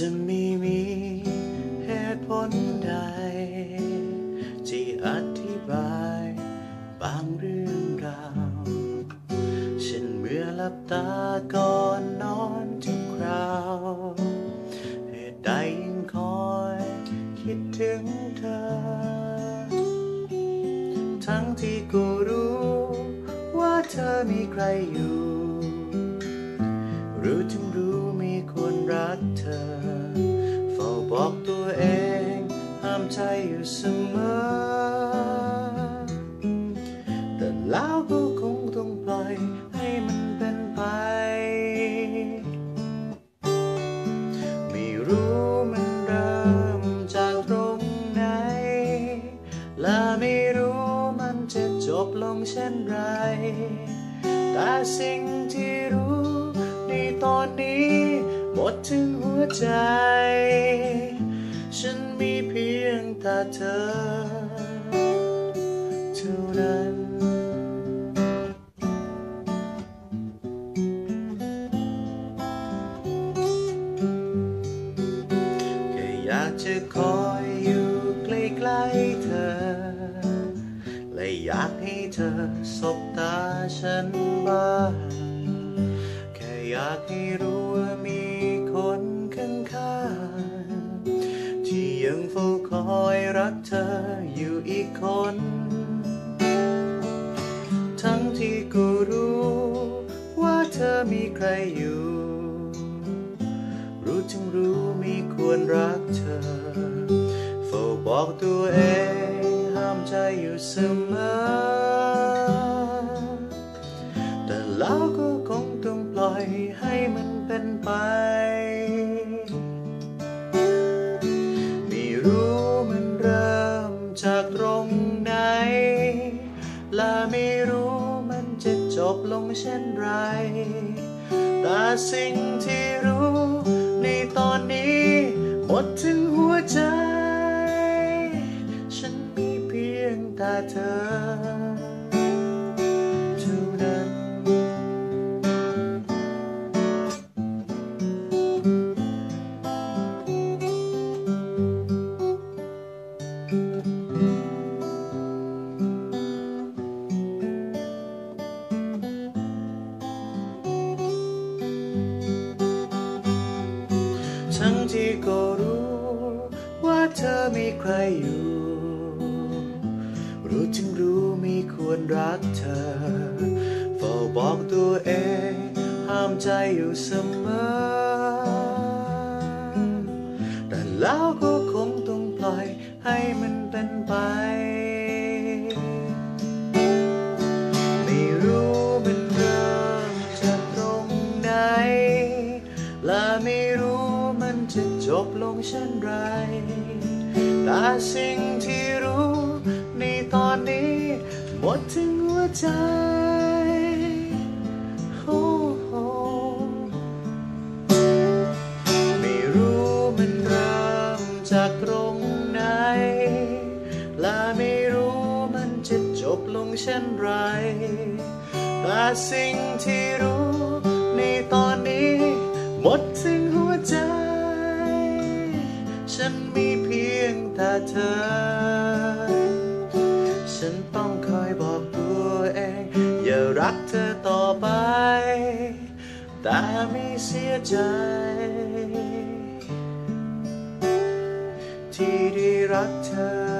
จะไม่มีเหตุผลใด ที่อธิบายบางเรื่องราวฉันเมื่อหลับตาก่อนนอนทุกคราวเหตุใดยังคอยคิดถึงเธอ ทั้งที่กูรู้ว่าเธอมีใครอยู่ รู้ถึงรู้มีคนรักเธอ ใจอยู่เสมอ แต่แล้วก็คงต้องปล่อยให้มันเป็นไป ไม่รู้มันเริ่มจากตรงไหน และไม่รู้มันจะจบลงเช่นไร แต่สิ่งที่รู้ในตอนนี้หมดถึงหัวใจ เธอเท่านั้นแค่อยากจะคอยอยู่ใกล้ๆเธอ และอยากให้เธอสบตาฉันบ้างแค่อยากให้รู้ ออยู่อีกคน ทั้งที่กูรู้ว่าเธอมีใครอยู่ รู้ถึงรู้มีควรรักเธอเฝ้าบอกตัวเองห้ามใจอยู่เสมอ แต่แล้วก็คงต้องปล่อยให้มันเป็นไป เช่นไร แต่สิ่งที่รู้ในตอนนี้หมดถึงหัวใจ ฉันมีเพียงแต่เธอ ทั้งที่ก็รู้ ว่าเธอมีใครอยู่ รู้จึงรู้มีควรรักเธอเฝ้าบอกตัวเอง ห้ามใจอยู่เสมอ แต่แล้วก็คงต้องปล่อยให้มันเป็นไป ลงเช่นไร แต่สิ่งที่รู้ในตอนนี้หมดถึงหัวใจโอ้โหไม่รู้มันเริ่มจากตรงไหน และไม่รู้มันจะจบลงเช่นไร แต่สิ่งที่รู้ในตอนนี้หมดถึงหัวใจ ฉันมีเพียงแต่เธอ ฉันต้องคอยบอกตัวเอง อย่ารักเธอต่อไป แต่ไม่เสียใจ ที่ได้รักเธอ